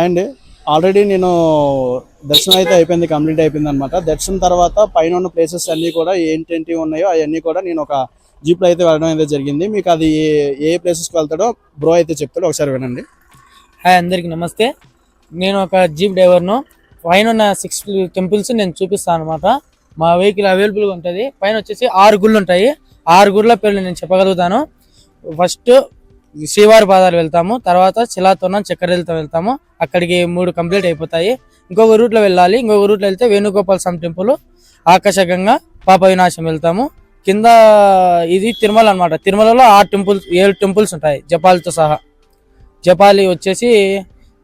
And already నేను దర్శనం అయితే అయిపోయింది కంప్లీట్ అయిపోయింది అనమాట దర్శనం తర్వాత పైన ఉన్న ప్లేసెస్ అన్నీ కూడా ఏంటేంటి ఉన్నాయో అవన్నీ కూడా నేను ఒక జీప్లో అయితే వెళ్ళడం అయితే జరిగింది మీకు అది ఏ ప్లేసెస్కి వెళ్తాడో బ్రో అయితే చెప్తాడు ఒకసారి వినండి హాయ్ అందరికి నమస్తే నేను ఒక జీప్ డ్రైవర్ను పైన ఉన్న సిక్స్ టెంపుల్స్ నేను చూపిస్తాను అనమాట మా వెహికల్ అవైలబుల్గా ఉంటుంది పైన వచ్చేసి ఆరు గుళ్ళు ఉంటాయి ఆరు గుళ్ళ పేర్లు నేను చెప్పగలుగుతాను ఫస్ట్ శ్రీవారి పాదాలు వెళ్తాము తర్వాత శిలాతోనం చక్కెరతో వెళ్తాము అక్కడికి మూడు కంప్లీట్ అయిపోతాయి ఇంకొక రూట్లో వెళ్ళాలి ఇంకొక రూట్లో వెళ్తే వేణుగోపాల స్వామి టెంపుల్ ఆకర్షకంగా పాప వినాశం వెళ్తాము కింద ఇది తిరుమల అనమాట తిరుమలలో ఆరు టెంపుల్స్ ఏడు టెంపుల్స్ ఉంటాయి జపాలతో సహా జపాలి వచ్చేసి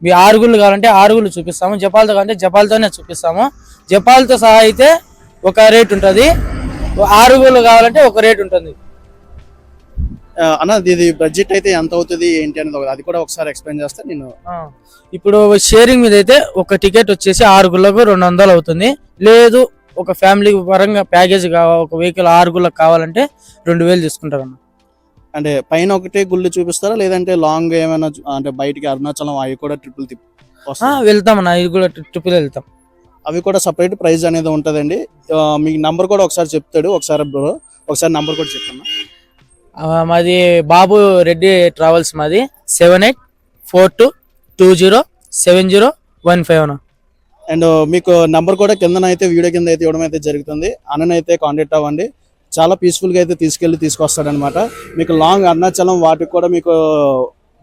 మీ ఆరుగుళ్ళు కావాలంటే ఆరుగుళ్ళు చూపిస్తాము జపాలతో కావాలంటే జపాలతోనే చూపిస్తాము జపాలతో సహా అయితే ఒక రేట్ ఉంటుంది ఆరుగుళ్ళు కావాలంటే ఒక రేట్ ఉంటుంది అన్నది ఇది బడ్జెట్ అయితే ఎంత అవుతుంది ఏంటి అనేది అది కూడా ఒకసారి ఎక్స్ప్లెయిన్ చేస్తా నేను ఇప్పుడు షేరింగ్ మీద అయితే ఒక టికెట్ వచ్చేసి ఆరుగుళ్ళకు రెండు వందలు అవుతుంది లేదు ఒక ఫ్యామిలీ పరంగా ప్యాకేజ్ కావాలి ఒక వెహికల్ ఆరుగుళ్ళకు కావాలంటే రెండు వేలు తీసుకుంటారు అన్న అంటే పైన ఒకటే గుళ్ళు చూపిస్తారా లేదంటే లాంగ్ ఏమైనా అంటే బయటికి అరుణాచలం అవి కూడా ట్రిపుల్ అన్న ఇది కూడా ట్రిపుల్ వెళ్తాం అవి కూడా సపరేట్ ప్రైస్ అనేది ఉంటుందండి మీకు నంబర్ కూడా ఒకసారి చెప్తాడు ఒకసారి ఒకసారి నంబర్ కూడా చెప్తాను మాది బాబు రెడ్డి ట్రావెల్స్ మాది seven eight four two two zero seven zero one five one and మీకు నంబర్ కూడా కిందన అయితే వీడియో కింద అయితే ఇవ్వడం అయితే జరుగుతుంది అయితే కాంటాక్ట్ అవ్వండి చాలా పీస్ఫుల్గా అయితే తీసుకెళ్ళి తీసుకొస్తాడనమాట మీకు లాంగ్ అరుణాచలం వాటికి కూడా మీకు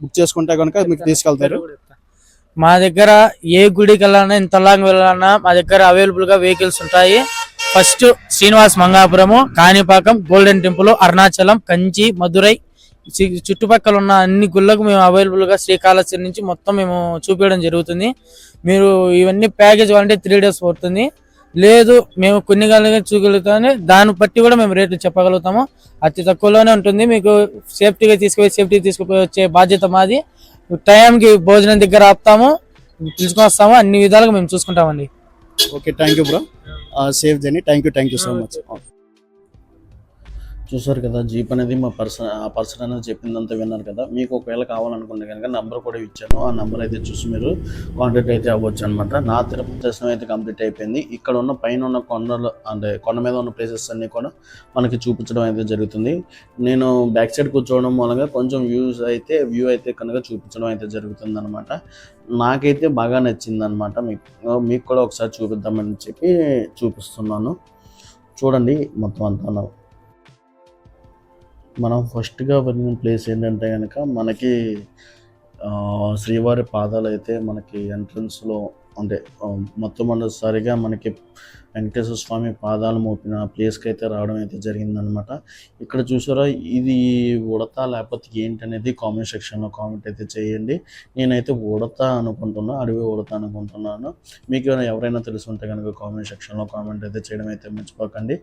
బుక్ చేసుకుంటే కనుక మీకు తీసుకెళ్తారు మా దగ్గర ఏ గుడికి వెళ్ళాలన్నా ఇంత లాంగ్ వెళ్ళాలన్నా మా దగ్గర అవైలబుల్గా వెహికల్స్ ఉంటాయి first Srinivas Mangapuram Kanipakam golden temple Arunachalam Kanchi Madurai చుట్టుపక్కల ఉన్న అన్ని గుళ్ళకు మేము అవైలబుల్గా శ్రీకాళహస్తి నుంచి మొత్తం మేము చూపించడం జరుగుతుంది మీరు ఇవన్నీ ప్యాకేజ్ అంటే త్రీ డేస్ పోతుంది లేదు మేము కొన్ని గంటలుగా చూగలుగుతామని దాన్ని బట్టి కూడా మేము రేట్లు చెప్పగలుగుతాము అతి తక్కువలోనే ఉంటుంది మీకు సేఫ్టీగా తీసుకుపోయి సేఫ్టీ తీసుకుపోయి వచ్చే బాధ్యత మాది టైంకి భోజనం దగ్గర ఆపుతాము తీసుకొని వస్తాము అన్ని విధాలుగా మేము చూసుకుంటామండి okay thank you bro saves any. Thank you so much. చూసారు కదా జీప్ అనేది మా పర్సన్ ఆ పర్సన్ అనేది చెప్పిందంతా విన్నారు కదా మీకు ఒకవేళ కావాలనుకుంటే కనుక నెంబర్ కూడా ఇచ్చాను ఆ నెంబర్ అయితే చూసి మీరు కాంటాక్ట్ అయితే అవ్వచ్చు అనమాట నా తిరుపతి దర్శనం అయితే కంప్లీట్ అయిపోయింది ఇక్కడ ఉన్న పైన ఉన్న కొండలు అంటే కొండ మీద ఉన్న ప్లేసెస్ అన్నీ కూడా మనకి చూపించడం అయితే జరుగుతుంది నేను బ్యాక్ సైడ్ కూర్చోవడం మూలంగా కొంచెం వ్యూస్ అయితే వ్యూ అయితే కనుక చూపించడం అయితే జరుగుతుంది అనమాట నాకైతే బాగా నచ్చింది అనమాట మీకు మీకు కూడా ఒకసారి చూపిద్దామని చెప్పి చూపిస్తున్నాను చూడండి మొత్తం అంతా మనం ఫస్ట్గా వెళ్ళిన ప్లేస్ ఏంటంటే కనుక మనకి శ్రీవారి పాదాలు అయితే మనకి ఎంట్రన్స్లో అంటే మొట్టమొదటిసారిగా మనకి వెంకటేశ్వర స్వామి పాదాలు మోపిన ప్లేస్కి అయితే రావడం అయితే జరిగిందనమాట ఇక్కడ చూసారా ఇది ఉడత లేకపోతే ఏంటనేది కామెంట్ సెక్షన్లో కామెంట్ అయితే చేయండి నేనైతే ఉడత అనుకుంటున్నాను అడవి ఉడత అనుకుంటున్నాను మీకు ఎవరైనా తెలిసి ఉంటే కనుక కామెంట్ సెక్షన్లో కామెంట్ అయితే చేయడం అయితే మర్చిపోకండి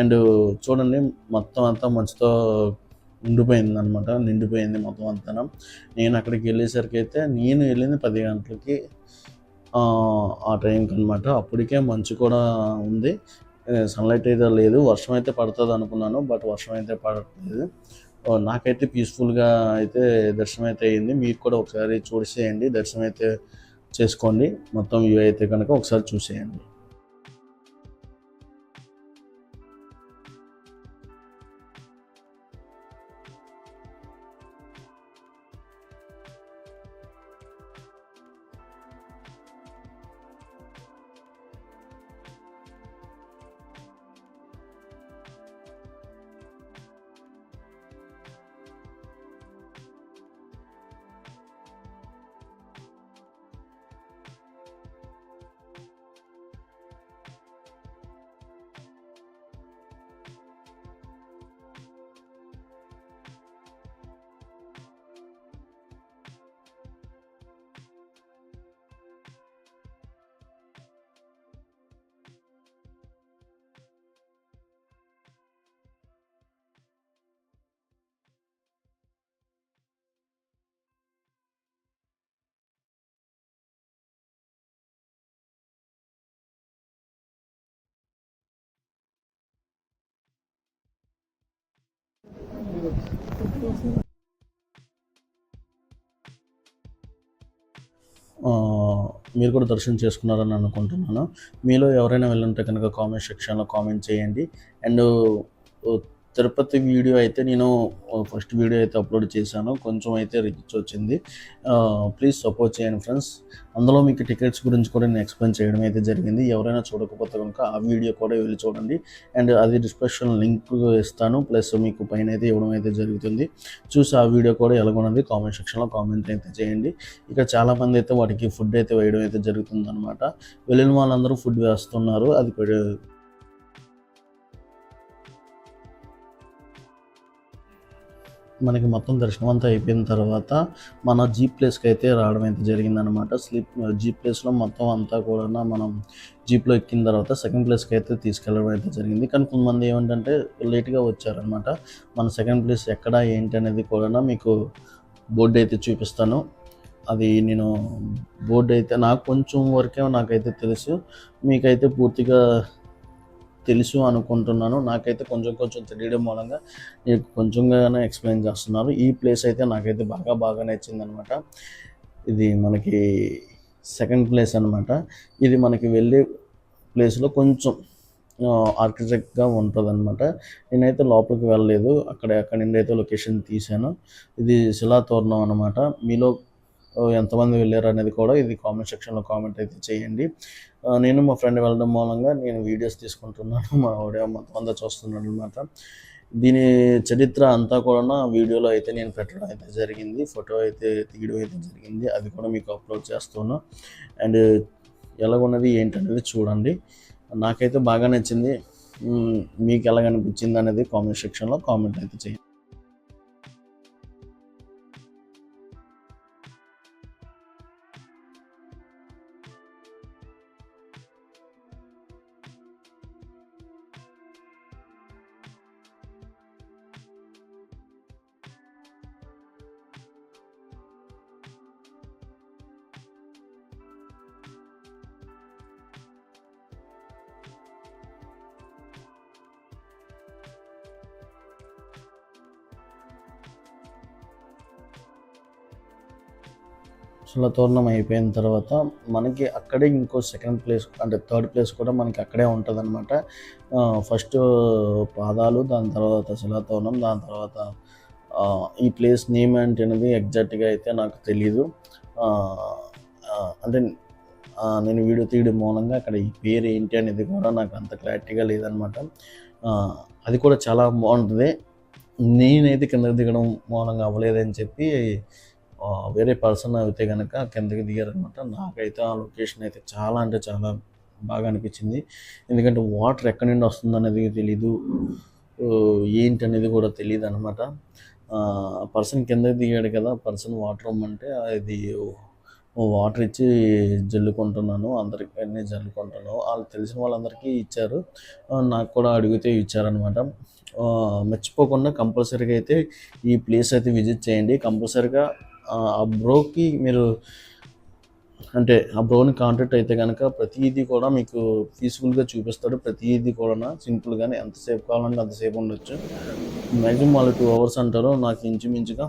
అండ్ చూడండి మొత్తం అంతా మంచుతో నిండిపోయింది అనమాట నిండిపోయింది మొత్తం అంతా నేను అక్కడికి వెళ్ళేసరికి అయితే నేను వెళ్ళింది పది గంటలకి ఆ టైంకి అనమాట అప్పటికే మంచు కూడా ఉంది సన్లైట్ అయితే లేదు వర్షం అయితే పడుతుంది అనుకున్నాను బట్ వర్షం అయితే పడట్లేదు నాకైతే పీస్ఫుల్గా అయితే దర్శనం అయితే అయింది మీకు కూడా ఒకసారి చూసేయండి దర్శనం అయితే చేసుకోండి మొత్తం వ్యూ అయితే కనుక ఒకసారి చూసేయండి మీరు కూడా దర్శనం చేసుకున్నారని అనుకుంటున్నాను మీలో ఎవరైనా వెళ్ళుంటే కనుక కామెంట్ సెక్షన్లో కామెంట్ చేయండి అండ్ తిరుపతి వీడియో అయితే నేను ఫస్ట్ వీడియో అయితే అప్లోడ్ చేశాను కొంచెం అయితే రిచ్ వచ్చింది ప్లీజ్ సపోర్ట్ చేయండి ఫ్రెండ్స్ అందులో మీకు టికెట్స్ గురించి కూడా నేను ఎక్స్ప్లెయిన్ చేయడం అయితే జరిగింది ఎవరైనా చూడకపోతే కనుక ఆ వీడియో కూడా వెళ్ళి చూడండి అండ్ అది డిస్క్రిప్షన్ లింక్ ఇస్తాను ప్లస్ మీకు పైన అయితే ఇవ్వడం అయితే జరుగుతుంది చూసి ఆ వీడియో కూడా ఎలాగొన్నది కామెంట్ సెక్షన్లో కామెంట్ అయితే చేయండి ఇక చాలామంది అయితే వాటికి ఫుడ్ అయితే వేయడం అయితే జరుగుతుంది అనమాట వెళ్ళిన వాళ్ళందరూ ఫుడ్ వేస్తున్నారు అది మనకి మొత్తం దర్శనం అంతా అయిపోయిన తర్వాత మన జీప్ ప్లేస్కి అయితే రావడం అయితే జరిగిందనమాట స్లీప్ జీప్ ప్లేస్లో మొత్తం అంతా కూడా మనం జీప్లో ఎక్కిన తర్వాత సెకండ్ ప్లేస్కి అయితే తీసుకెళ్ళడం అయితే జరిగింది కానీ కొంతమంది ఏమిటంటే లేట్గా వచ్చారనమాట మన సెకండ్ ప్లేస్ ఎక్కడ ఏంటి అనేది కూడా మీకు బోర్డు అయితే చూపిస్తాను అది నేను బోర్డు అయితే నాకు కొంచెం వరకే నాకైతే తెలుసు మీకైతే పూర్తిగా తెలుసు అనుకుంటున్నాను నాకైతే కొంచెం కొంచెం తెలియడం మూలంగా నీకు కొంచెంగానే ఎక్స్ప్లెయిన్ చేస్తున్నారు ఈ ప్లేస్ అయితే నాకైతే బాగా బాగా నచ్చిందనమాట ఇది మనకి సెకండ్ ప్లేస్ అనమాట ఇది మనకి వెళ్ళే ప్లేస్లో కొంచెం ఆర్కిటెక్ట్గా ఉంటుంది అనమాట నేనైతే లోపలికి వెళ్ళలేదు అక్కడ అక్కడ నుండి అయితే లొకేషన్ తీశాను ఇది శిలాతోరణం అనమాట మీలో ఎంతమంది వెళ్ళారు అనేది కూడా ఇది కామెంట్ సెక్షన్లో కామెంట్ అయితే చేయండి నేను మా ఫ్రెండ్ వెళ్ళడం మూలంగా నేను వీడియోస్ తీసుకుంటున్నాను మా ఆవిడ మొత్తం చూస్తున్నాడు అనమాట దీని చరిత్ర అంతా కూడా వీడియోలో అయితే నేను పెట్టడం అయితే జరిగింది ఫోటో అయితే తీయడం అయితే జరిగింది అది కూడా మీకు అప్లోడ్ చేస్తున్నా అండ్ ఎలాగున్నది ఏంటనేది చూడండి నాకైతే బాగా నచ్చింది మీకు ఎలాగనిపించింది అనేది కామెంట్ సెక్షన్లో కామెంట్ అయితే చేయండి సులతోరణం అయిపోయిన తర్వాత మనకి అక్కడే ఇంకో సెకండ్ ప్లేస్ అంటే థర్డ్ ప్లేస్ కూడా మనకి అక్కడే ఉంటుంది అనమాట ఫస్ట్ పాదాలు దాని తర్వాత శిలాతోర్ణం దాని తర్వాత ఈ ప్లేస్ నేమ్ అనేది ఎగ్జాక్ట్గా అయితే నాకు తెలీదు అంటే నేను వీడియో తీయడం మూలంగా అక్కడ ఈ పేరు ఏంటి అనేది కూడా నాకు అంత క్లారిటీగా లేదనమాట అది కూడా చాలా బాగుంటుంది నేనైతే కింద దిగడం మూలంగా అవ్వలేదని చెప్పి వేరే పర్సన్ అయితే కనుక కిందకి దిగారనమాట నాకైతే ఆ లొకేషన్ అయితే చాలా అంటే చాలా బాగా అనిపించింది ఎందుకంటే వాటర్ ఎక్కడి నుండి వస్తుంది అనేది తెలీదు ఏంటి అనేది కూడా తెలియదు అనమాట పర్సన్ కిందకి దిగాడు కదా పర్సన్ వాటర్ అమ్మంటే అది వాటర్ ఇచ్చి జల్లుకుంటున్నాను అందరికి అన్నీ జల్లుకుంటాను వాళ్ళు తెలిసిన వాళ్ళందరికీ ఇచ్చారు నాకు కూడా అడిగితే ఇచ్చారనమాట మర్చిపోకుండా కంపల్సరీగా అయితే ఈ ప్లేస్ అయితే విజిట్ చేయండి కంపల్సరీగా ఆ బ్రోకి మీరు అంటే ఆ బ్రోని కాంటాక్ట్ అయితే కనుక ప్రతిదీ కూడా మీకు పీస్ఫుల్గా చూపిస్తాడు ప్రతిదీ కూడా సింపుల్గానే ఎంతసేపు కావాలంటే అంతసేపు ఉండొచ్చు మ్యాక్సిమం వాళ్ళు టూ అవర్స్ అంటారు నాకు ఇంచుమించుగా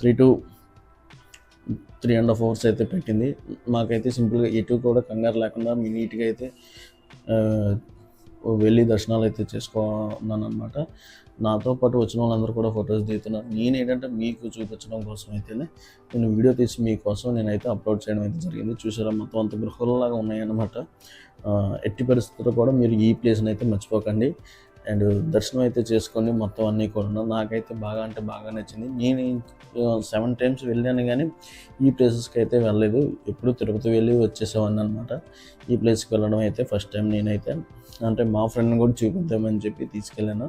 three to three and half hours అయితే పెట్టింది మాకైతే సింపుల్గా ఎటు కూడా కంగారు లేకుండా మీ నీట్గా అయితే వెళ్ళి దర్శనాలు అయితే చేసుకున్నాను అనమాట నాతో పాటు వచ్చిన వాళ్ళందరూ కూడా ఫొటోస్ దిగుతున్నారు నేను ఏంటంటే మీకు చూపించడం కోసం అయితేనే నేను వీడియో తీసి మీకోసం నేనైతే అప్లోడ్ చేయడం అయితే జరిగింది చూసారా మొత్తం అంత గృహాలలాగా ఉన్నాయన్నమాట ఎట్టి పరిస్థితుల్లో కూడా మీరు ఈ ప్లేస్ని అయితే మర్చిపోకండి అండ్ దర్శనం అయితే చేసుకొని మొత్తం అన్నీ కూడా నాకైతే బాగా అంటే బాగా నచ్చింది నేను సెవెన్ టైమ్స్ వెళ్ళాను కానీ ఈ ప్లేసెస్కి అయితే వెళ్ళలేదు ఎప్పుడు తిరుపతి వెళ్ళి వచ్చేసేవాడిని అనమాట ఈ ప్లేస్కి వెళ్ళడం అయితే ఫస్ట్ టైం నేనైతే అంటే మా ఫ్రెండ్ని కూడా చూపిద్దామని చెప్పి తీసుకెళ్ళాను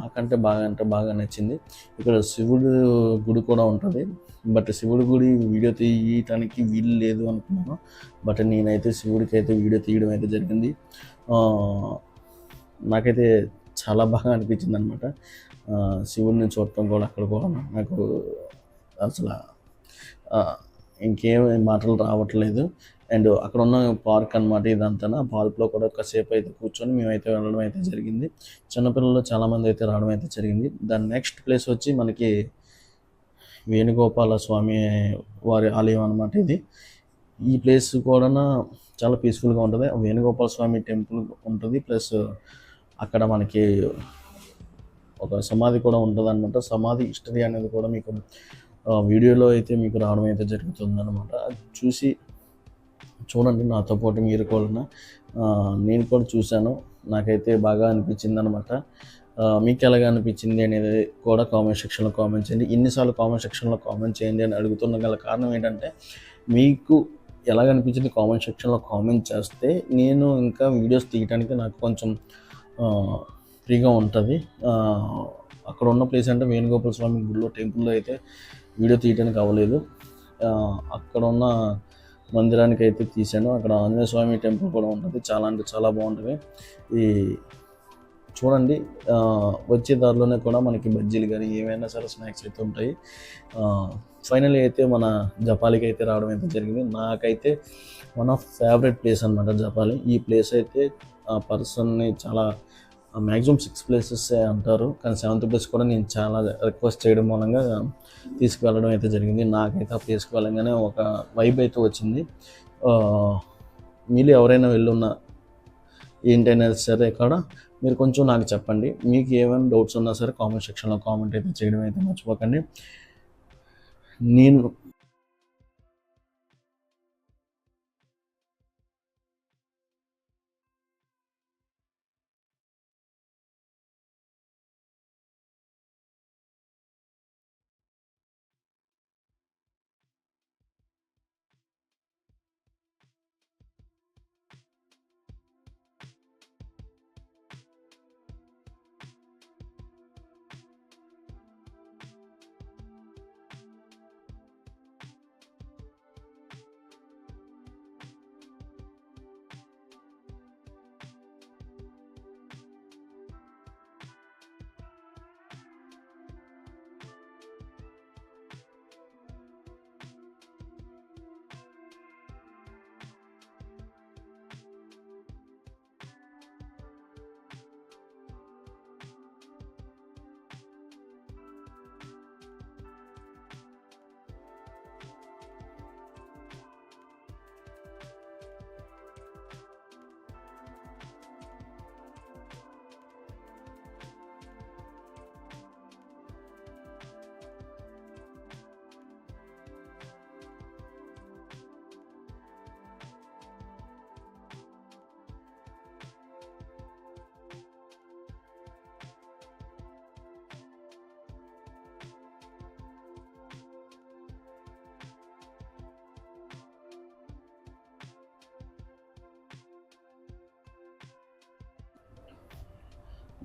నాకంటే బాగా అంటే బాగా నచ్చింది ఇక్కడ శివుడు గుడి కూడా ఉంటుంది బట్ శివుడి గుడి వీడియో తీయటానికి వీలు లేదు అనుకున్నాను బట్ నేనైతే శివుడికి అయితే వీడియో తీయడం అయితే జరిగింది నాకైతే చాలా బాగా అనిపించింది అనమాట శివుడిని చూడటం కూడా అక్కడ కూడా నాకు అసలు ఇంకేం మాటలు రావట్లేదు అండ్ అక్కడ ఉన్న పార్క్ అనమాట ఇదంతా ఆ పార్క్లో కూడా ఒకసేపు అయితే కూర్చొని మేమైతే వెళ్ళడం అయితే జరిగింది చిన్నపిల్లలు చాలామంది అయితే రావడం అయితే జరిగింది దాని నెక్స్ట్ ప్లేస్ వచ్చి మనకి వేణుగోపాల స్వామి వారి ఆలయం అనమాట ఇది ఈ ప్లేస్ కూడా చాలా పీస్ఫుల్గా ఉంటుంది వేణుగోపాల స్వామి టెంపుల్ ఉంటుంది ప్లస్ అక్కడ మనకి ఒక సమాధి కూడా ఉంటుంది అనమాట సమాధి హిస్టరీ అనేది కూడా మీకు వీడియోలో అయితే మీకు రావడం అయితే జరుగుతుంది అనమాట చూసి చూడండి నాతో పాటు మీరు కూడా నేను కూడా చూశాను నాకైతే బాగా అనిపించింది అనమాట మీకు ఎలాగ అనిపించింది అనేది కూడా కామెంట్ సెక్షన్లో కామెంట్ చేయండి ఇన్నిసార్లు కామెంట్ సెక్షన్లో కామెంట్ చేయండి అని అడుగుతున్న గల కారణం ఏంటంటే మీకు ఎలాగ అనిపించింది కామెంట్ సెక్షన్లో కామెంట్ చేస్తే నేను ఇంకా వీడియోస్ తీయడానికి నాకు కొంచెం ఫ్రీగా ఉంటుంది అక్కడ ఉన్న ప్లేస్ అంటే వేణుగోపాల స్వామి గుడిలో టెంపుల్లో అయితే వీడియో తీయడానికి అవ్వలేదు అక్కడ ఉన్న మందిరానికి అయితే తీశాను అక్కడ ఆంజనేయ స్వామి టెంపుల్ కూడా ఉంటుంది చాలా అంటే చాలా బాగుంటుంది ఈ చూడండి వచ్చే దారిలోనే కూడా మనకి బజ్జీలు కానీ ఏమైనా సరే స్నాక్స్ అయితే ఉంటాయి ఫైనల్ అయితే మన జపాలికి అయితే రావడం అయితే జరిగింది నాకైతే వన్ ఆఫ్ ఫేవరెట్ ప్లేస్ అనమాట జపాలి ఈ ప్లేస్ అయితే ఆ పర్సన్ని చాలా మ్యాక్సిమం సిక్స్ ప్లేసెస్ అంటారు కానీ సెవెంత్ ప్లేస్ కూడా నేను చాలా రిక్వెస్ట్ చేయడం మూలంగా తీసుకువెళ్ళడం అయితే జరిగింది నాకైతే ఆ ప్లేస్కి వెళ్ళగానే ఒక వైబ్ అయితే వచ్చింది మీరు ఎవరైనా వెళ్ళున్న ఏంటైనా సరే ఇక్కడ మీరు కొంచెం నాకు చెప్పండి మీకు ఏమైనా డౌట్స్ ఉన్నా సరే కామెంట్ సెక్షన్లో కామెంట్ అయితే చేయడం అయితే మర్చిపోకండి నేను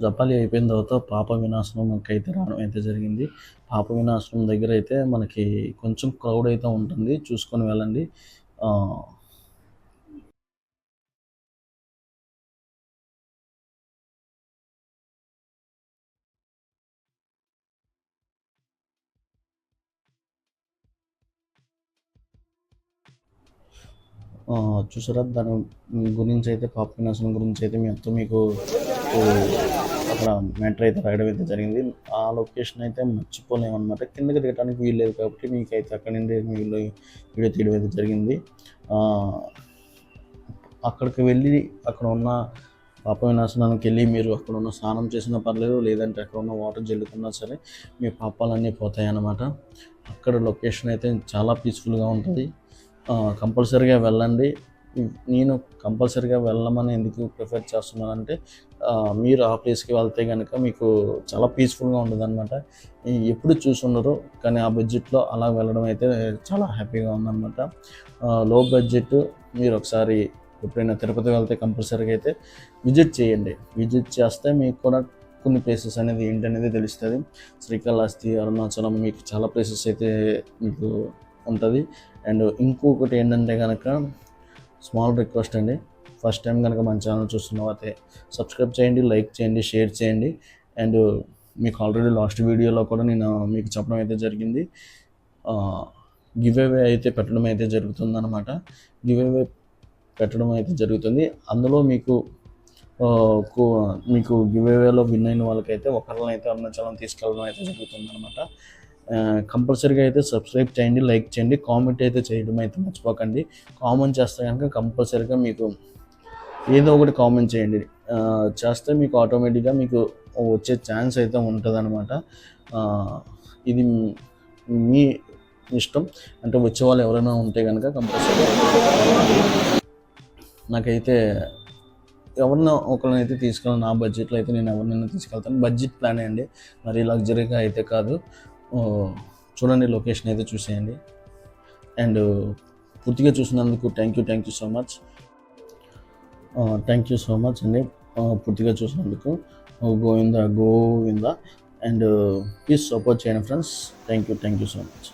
జపాలి అయిపోయిన తర్వాత పాప వినాశనం అయితే రావడం అయితే జరిగింది పాప వినాశనం దగ్గర అయితే మనకి కొంచెం క్రౌడ్ అయితే ఉంటుంది చూసుకొని వెళ్ళండి చూసారా దాని గురించి అయితే పాప వినాశనం గురించి అయితే మీ అంతా మీకు అక్కడ మ్యాటర్ అయితే రాయడం అయితే జరిగింది ఆ లొకేషన్ అయితే మర్చిపోలేము అనమాట కిందకి దిగడానికి లేదు కాబట్టి మీకైతే అక్కడ నుండి వీళ్ళు వీడియో తీయడం అయితే జరిగింది అక్కడికి వెళ్ళి అక్కడ ఉన్న పాప వినాశనానికి వెళ్ళి మీరు అక్కడ ఉన్న స్నానం చేసినా పర్లేదు లేదంటే అక్కడ ఉన్న వాటర్ జల్లుకున్నా సరే మీ పాపాలన్నీ పోతాయి అన్నమాట అక్కడ లొకేషన్ అయితే చాలా పీస్ఫుల్గా ఉంటుంది కంపల్సరీగా వెళ్ళండి నేను కంపల్సరీగా వెళ్ళమని ఎందుకు ప్రిఫర్ చేస్తున్నాను అంటే మీరు ఆ ప్లేస్కి వెళ్తే కనుక మీకు చాలా పీస్ఫుల్గా ఉంటుంది అనమాట ఎప్పుడు చూసుండరు కానీ ఆ బడ్జెట్లో అలా వెళ్ళడం అయితే చాలా హ్యాపీగా ఉందన్నమాట లో బడ్జెట్ మీరు ఒకసారి ఎప్పుడైనా తిరుపతి వెళ్తే కంపల్సరీగా అయితే విజిట్ చేయండి విజిట్ చేస్తే మీకు కూడా కొన్ని ప్లేసెస్ అనేది ఏంటనేది తెలుస్తుంది శ్రీకాళహస్తి అరుణాచలం మీకు చాలా ప్లేసెస్ అయితే మీకు ఉంటుంది అండ్ ఇంకొకటి ఏంటంటే కనుక స్మాల్ రిక్వెస్ట్ అండి ఫస్ట్ టైం కనుక మన ఛానల్ చూస్తున్నవైతే సబ్స్క్రైబ్ చేయండి లైక్ చేయండి షేర్ చేయండి అండ్ మీకు ఆల్రెడీ లాస్ట్ వీడియోలో కూడా నేను మీకు చెప్పడం అయితే జరిగింది గివ్ అవే అయితే పెట్టడం అయితే జరుగుతుంది అనమాట గివ్ అవే పెట్టడం అయితే జరుగుతుంది అందులో మీకు మీకు గివ్ అవేలో విన్ అయిన వాళ్ళకైతే ఒకరిని అయితే అరుణాచలం తీసుకెళ్ళడం అయితే జరుగుతుంది అనమాట కంపల్సరీగా అయితే సబ్స్క్రైబ్ చేయండి లైక్ చేయండి కామెంట్ అయితే చేయడం అయితే మర్చిపోకండి కామెంట్ చేస్తే కనుక కంపల్సరీగా మీకు ఏదో ఒకటి కామెంట్ చేయండి చేస్తే మీకు ఆటోమేటిక్గా మీకు వచ్చే ఛాన్స్ అయితే ఉంటుంది ఇది మీ ఇష్టం అంటే వచ్చే వాళ్ళు ఎవరైనా ఉంటే కనుక కంపల్సరీ నాకైతే ఎవరినో ఒకరిని అయితే తీసుకెళ్ళాను నా బడ్జెట్లో అయితే నేను ఎవరినైనా తీసుకెళ్తాను బడ్జెట్ ప్లాన్ అండి మరి లగ్జరీగా అయితే కాదు చూడండి లొకేషన్ అయితే చూసేయండి అండ్ పూర్తిగా చూసినందుకు thank you thank you so much thank you so much అండి పూర్తిగా చూసినందుకు Govinda Govinda and please support చేయండి friends thank you thank you so much